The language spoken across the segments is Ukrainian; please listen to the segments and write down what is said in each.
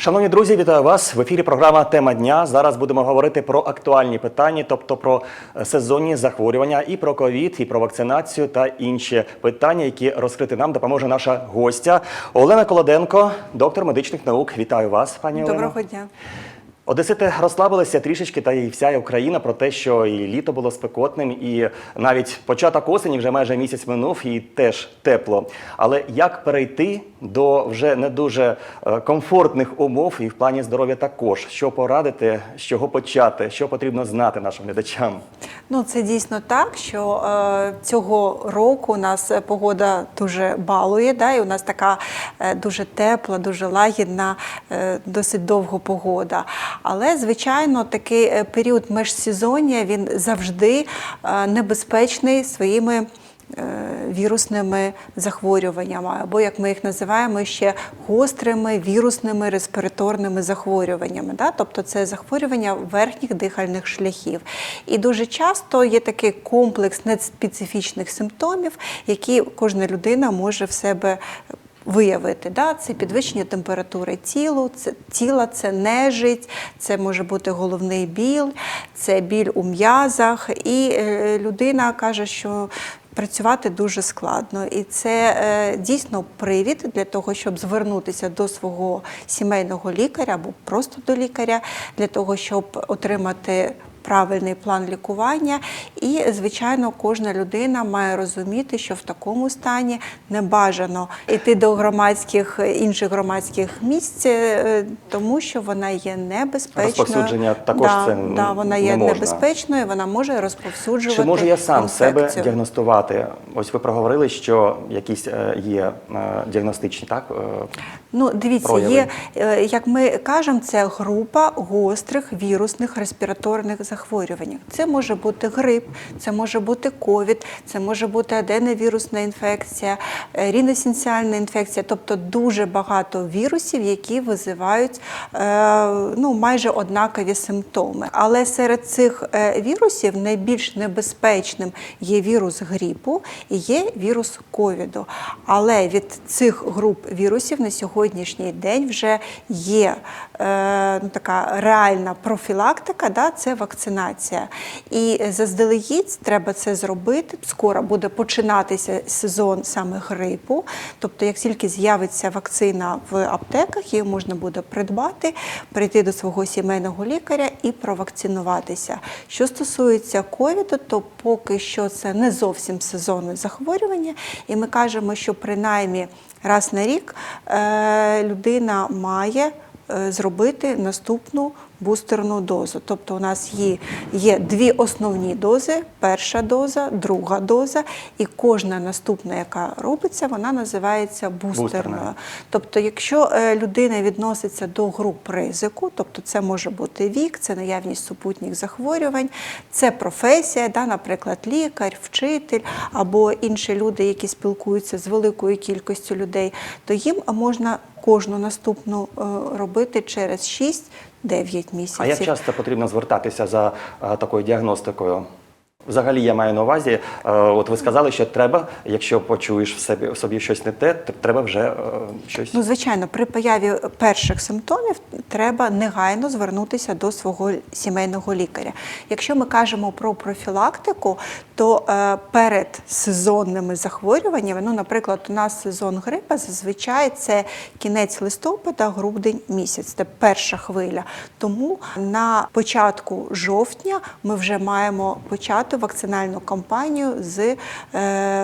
Шановні друзі, вітаю вас в ефірі. Програма Тема дня. Зараз будемо говорити про актуальні питання, тобто про е, сезонні захворювання, і про ковід, і про вакцинацію та інші питання, які розкрити нам допоможе наша гостя Олена Колоденко, доктор медичних наук. Вітаю вас, пані Олено. Доброго дня. Одесити розслабилися трішечки, та й вся Україна про те, що і літо було спекотним, і навіть початок осені вже майже місяць минув, і теж тепло. Але як перейти до вже не дуже е, комфортних умов і в плані здоров'я також? Що порадити, з чого почати, що потрібно знати нашим глядачам? Ну це дійсно так, що е, цього року у нас погода дуже балує, да, і у нас така е, дуже тепла, дуже лагідна, е, досить довго погода. Але, звичайно, такий е, період межсезоння він завжди е, небезпечний своїми. е, Вірусними захворюваннями, або як ми їх називаємо ще гострими вірусними респіраторними захворюваннями. Да? Тобто це захворювання верхніх дихальних шляхів. І дуже часто є такий комплекс неспецифічних симптомів, які кожна людина може в себе виявити. Да? Це підвищення температури тілу, це тіла, це нежить, це може бути головний біль, це біль у м'язах. І е, людина каже, що працювати дуже складно. І це е, дійсно привід для того, щоб звернутися до свого сімейного лікаря або просто до лікаря, для того, щоб отримати. Правильний план лікування, і звичайно, кожна людина має розуміти, що в такому стані не бажано йти до громадських інших громадських місць, е, тому що вона є небезпечною. Розповсюдження також да, це да, вона не є можна. небезпечною, вона може розповсюджувати. Чи можу я сам себе діагностувати? Ось ви проговорили, що якісь е, є е, діагностичні так Ну, дивіться, прояви? є, е, як ми кажемо, це група гострих вірусних респіраторних захворювань. Це може бути грип, це може бути ковід, це може бути аденовірусна інфекція, е, ріносінціальна інфекція, тобто дуже багато вірусів, які визивають е, ну, майже однакові симптоми. Але серед цих вірусів найбільш небезпечним є вірус грипу і є вірус ковіду. Але від цих груп вірусів на сьогоднішній день вже є е, ну, така реальна профілактика, да, це вакцинація. І заздалегідь треба це зробити. Скоро буде починатися сезон саме грипу. Тобто, як тільки з'явиться вакцина в аптеках, її можна буде придбати, прийти до свого сімейного лікаря і провакцинуватися. Що стосується ковіду, то поки що це не зовсім сезонне захворювання, і ми кажемо, що принаймні раз на рік е, людина має е, зробити наступну бустерну дозу. Тобто у нас є, є дві основні дози: перша доза, друга доза, і кожна наступна, яка робиться, вона називається бустерною. Бустерною. Тобто, якщо е, людина відноситься до груп ризику, тобто це може бути вік, це наявність супутніх захворювань, це професія, да, наприклад, лікар, вчитель або інші люди, які спілкуються з великою кількістю людей, то їм можна кожну наступну е, робити через 6-9 місяців. А як часто потрібно звертатися за е, такою діагностикою? Взагалі я маю на увазі, е, от ви сказали, що треба, якщо почуєш в собі, в собі щось не те, треба вже е, щось. Ну, звичайно, при появі перших симптомів треба негайно звернутися до свого сімейного лікаря. Якщо ми кажемо про профілактику, то е, перед сезонними захворюваннями, ну, наприклад, у нас сезон грипа зазвичай це кінець листопада, грудень місяць, це перша хвиля. Тому на початку жовтня ми вже маємо почати вакцинальну кампанію з е,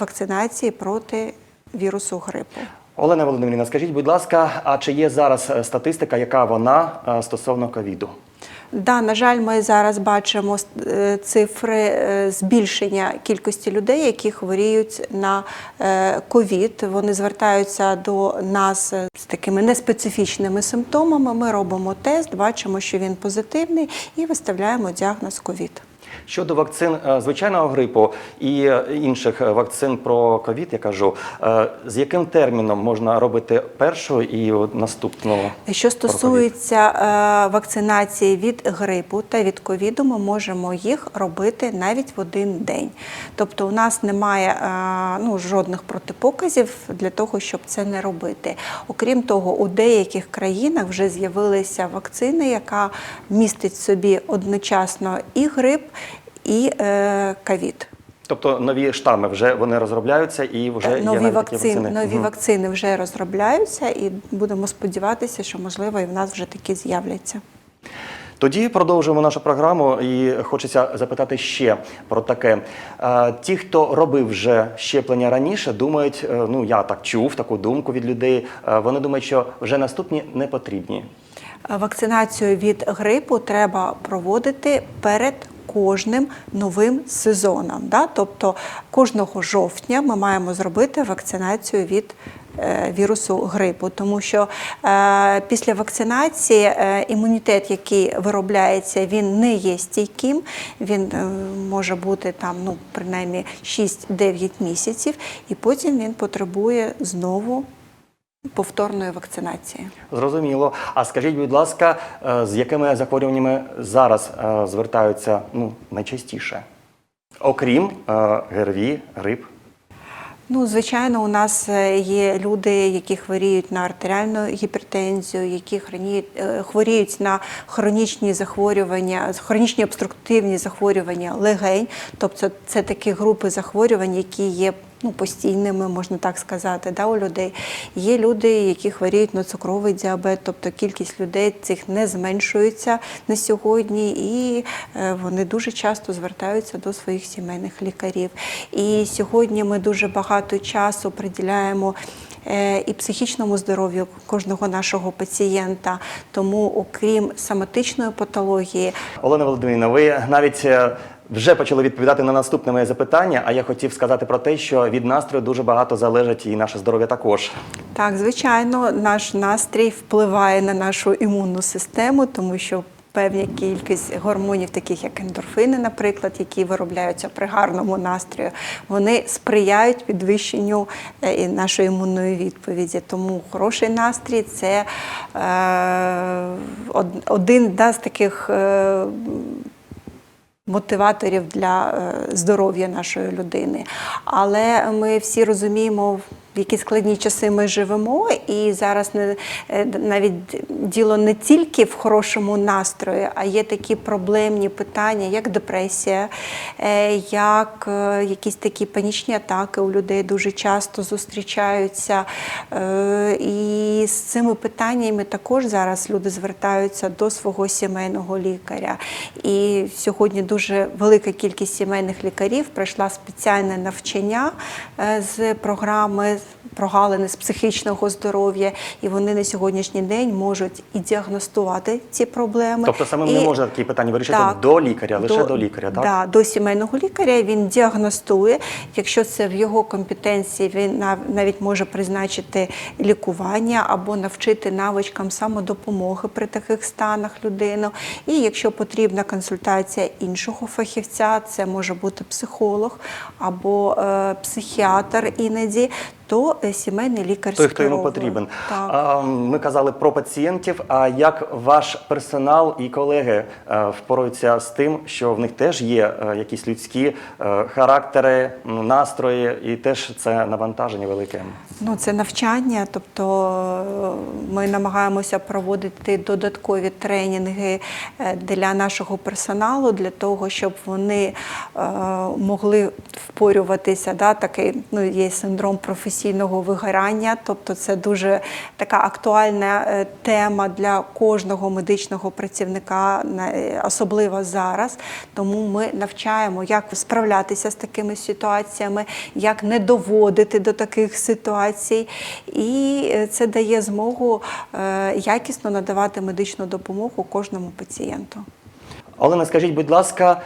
вакцинації проти вірусу грипу. Олена Володимирівна, скажіть, будь ласка, а чи є зараз е, статистика, яка вона е, стосовно ковіду? Да, на жаль, ми зараз бачимо цифри збільшення кількості людей, які хворіють на ковід. Вони звертаються до нас з такими неспецифічними симптомами. Ми робимо тест, бачимо, що він позитивний, і виставляємо діагноз ковід. Щодо вакцин е, звичайного грипу і е, інших е, вакцин про ковід, я кажу, з яким терміном можна робити першу і наступну? Що стосується вакцинації від грипу та від ковіду, ми можемо їх робити навіть в один день. Тобто, у нас немає ну, жодних протипоказів для того, щоб це не робити. Окрім того, у деяких країнах вже з'явилася вакцина, яка містить собі одночасно і грип, і е, ковід. Тобто нові штами вже вони розробляються і вже є Е, нові навіть вакцини, такі вакцини. нові Мгм. вакцини вже розробляються, і будемо сподіватися, що можливо і в нас вже такі з'являться. Тоді продовжуємо нашу програму і хочеться запитати ще про таке. Е, Ті, хто робив вже щеплення раніше, думають, ну я так чув таку думку від людей. Вони думають, що вже наступні не потрібні. Вакцинацію від грипу треба проводити перед кожним новим сезоном. Да? Тобто кожного жовтня ми маємо зробити вакцинацію від е, вірусу грипу, тому що е, після вакцинації е, імунітет, який виробляється, він не є стійким, він е, може бути там ну, принаймні 6-9 місяців, і потім він потребує знову повторної вакцинації. Зрозуміло. А скажіть, будь ласка, е, з якими захворюваннями зараз е, звертаються ну, найчастіше? Окрім е, ГРВІ, грип? Ну, звичайно, у нас є люди, які хворіють на артеріальну гіпертензію, які хворіють на хронічні захворювання, хронічні обструктивні захворювання легень. Тобто це такі групи захворювань, які є ну, постійними, можна так сказати, да, у людей. Є люди, які хворіють на цукровий діабет, тобто кількість людей цих не зменшується на сьогодні, і е, вони дуже часто звертаються до своїх сімейних лікарів. І сьогодні ми дуже багато часу приділяємо. е, І психічному здоров'ю кожного нашого пацієнта, тому, окрім соматичної патології, Олена Володимирівна, ви навіть е, вже почали відповідати на наступне моє запитання, а я хотів сказати про те, що від настрою дуже багато залежить і наше здоров'я також. Так, звичайно, наш настрій впливає на нашу імунну систему, тому що певна кількість гормонів, таких як ендорфини, наприклад, які виробляються при гарному настрою, вони сприяють підвищенню е, нашої імунної відповіді. Тому хороший настрій це е, один з таких. Е, мотиваторів для е, здоров'я нашої людини. Але ми всі розуміємо, в які складні часи ми живемо, і зараз не е, навіть діло не тільки в хорошому настрої, а є такі проблемні питання, як депресія, е, як е, якісь такі панічні атаки у людей дуже часто зустрічаються. І з цими питаннями також зараз люди звертаються до свого сімейного лікаря. І сьогодні дуже велика кількість сімейних лікарів пройшла спеціальне навчання з програми прогалини з психічного здоров'я, і вони на сьогоднішній день можуть і діагностувати ці проблеми. Тобто самим і- не можна такі питання вирішити Так. до лікаря, лише до, лікаря, так? Да, до сімейного лікаря він діагностує. Якщо це в його компетенції, він нав- навіть може призначити лікування або навчити навичкам самодопомоги при таких станах людину. І якщо потрібна консультація іншого фахівця, це може бути психолог або е, психіатр іноді, то е, сімейний лікар Той, хто йому потрібен. Так. А, ми казали про пацієнтів. А як ваш персонал і колеги е, впораються з тим, що в них теж є е, якісь людські характери, настрої, і теж це навантаження велике? Ну, це навчання, тобто ми намагаємося проводити додаткові тренінги для нашого персоналу, для того, щоб вони могли впорюватися. Да, такий ну, є синдром професійного вигорання, тобто це дуже така актуальна е, тема для кожного медичного працівника, е, особливо зараз. Тому ми навчаємо, як справлятися з такими ситуаціями, як не доводити до таких ситуацій. І е, це дає змогу якісно надавати медичну допомогу кожному пацієнту. Олена, скажіть, будь ласка,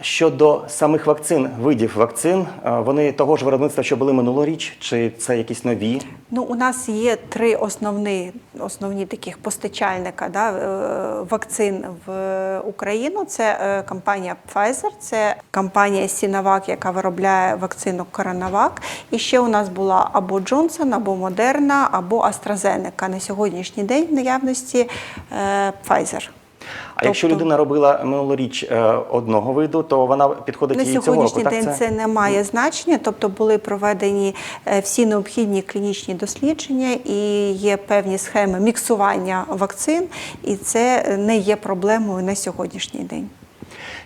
щодо самих вакцин, видів вакцин, е, вони того ж виробництва, що були минулоріч, чи це якісь нові? Ну, у нас є три основні, основні таких постачальника да, е, вакцин в Україну. Це е, компанія Pfizer, це компанія Sinovac, яка виробляє вакцину CoronaVac. І ще у нас була або Johnson, або Moderna, або AstraZeneca. На сьогоднішній день в наявності Pfizer. А якщо Тобто- людина робила минулоріч е, одного виду, то вона підходить На і цього року. сьогоднішній Так, день це не має значення, тобто були проведені е, всі необхідні клінічні дослідження і є певні схеми міксування вакцин, і це не є проблемою на сьогоднішній день.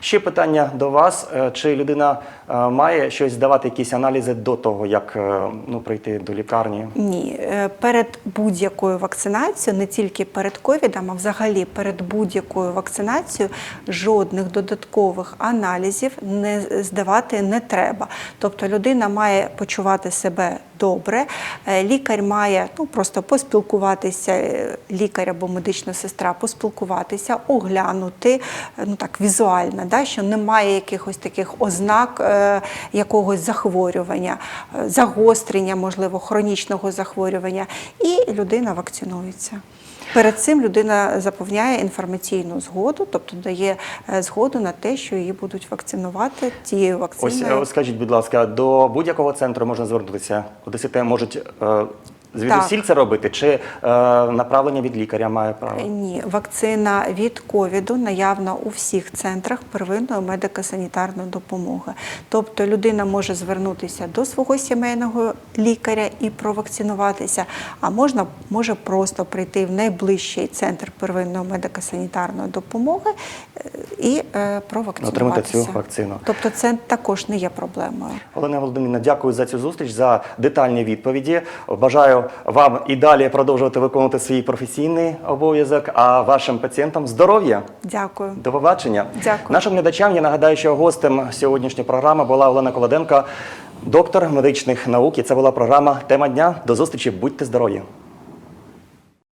Ще питання до вас: Е, чи людина е, має щось здавати, якісь аналізи до того, як е, ну прийти до лікарні? Ні, перед будь-якою вакцинацією, не тільки перед ковідом, а взагалі перед будь-якою вакцинацією жодних додаткових аналізів не здавати не треба. Тобто людина має почувати себе добре. е, Лікар має ну просто поспілкуватися, е, лікар або медична сестра поспілкуватися, оглянути е, ну так візуально, да, що немає якихось таких ознак якогось захворювання, загострення, можливо, хронічного захворювання, і людина вакцинується. Перед цим людина заповняє інформаційну згоду, тобто дає е, згоду на те, що її будуть вакцинувати тією Ось вакциною. е, скажіть, будь ласка, до будь-якого центру можна звернутися? Одесити можуть е, звідусіль це робити, чи е, направлення від лікаря має право? Ні, вакцина від ковіду наявна у всіх центрах первинної медико-санітарної допомоги. Тобто людина може звернутися до свого сімейного лікаря і провакцинуватися, а можна може просто прийти в найближчий центр первинної медико-санітарної допомоги е, і е, провакцинуватися. Отримати цю вакцину. Тобто це також не є проблемою. Олена Володимирівна, дякую за цю зустріч, за детальні відповіді. Бажаю вам і далі продовжувати виконувати свій професійний обов'язок, а вашим пацієнтам здоров'я. Дякую. До побачення. Дякую. Нашим глядачам я нагадаю, що гостем сьогоднішньої програми була Олена Колоденко, доктор медичних наук. І це була програма Тема дня. До зустрічі, будьте здорові!